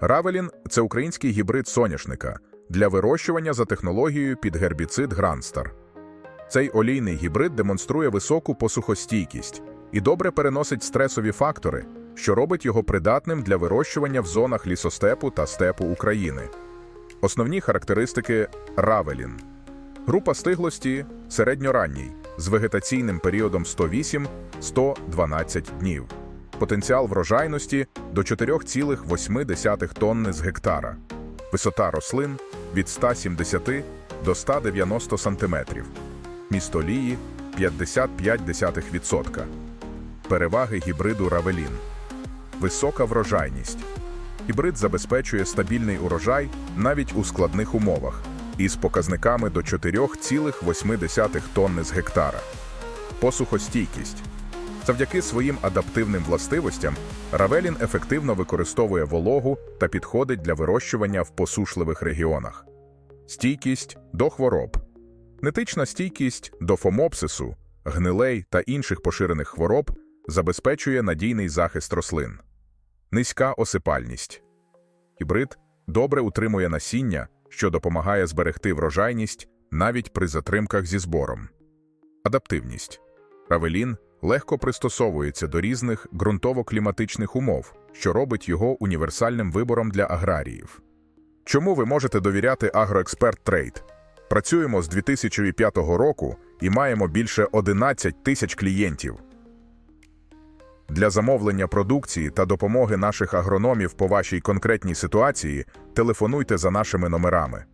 Равелін це український гібрид соняшника для вирощування за технологією під гербіцид Гранстар. Цей олійний гібрид демонструє високу посухостійкість і добре переносить стресові фактори, що робить його придатним для вирощування в зонах лісостепу та степу України. Основні характеристики Равелін. Група стиглості середньоранній з вегетаційним періодом 108-112 днів. Потенціал врожайності до 4,8 тонни з гектара. Висота рослин від 170 до 190 см. Місто Лії 55%. Переваги гібриду Равелін. Висока врожайність. Гібрид забезпечує стабільний урожай навіть у складних умовах із показниками до 4,8 тонни з гектара. Посухостійкість. Завдяки своїм адаптивним властивостям Равелін ефективно використовує вологу та підходить для вирощування в посушливих регіонах. Стійкість до хвороб. Нетична стійкість до фомопсису, гнилей та інших поширених хвороб забезпечує надійний захист рослин. Низька осипальність. Гібрид добре утримує насіння, що допомагає зберегти врожайність навіть при затримках зі збором. Адаптивність. Равелін легко пристосовується до різних ґрунтово-кліматичних умов, що робить його універсальним вибором для аграріїв. Чому ви можете довіряти Агроексперт Трейд? Працюємо з 2005 року і маємо більше 11 тисяч клієнтів. Для замовлення продукції та допомоги наших агрономів по вашій конкретній ситуації телефонуйте за нашими номерами.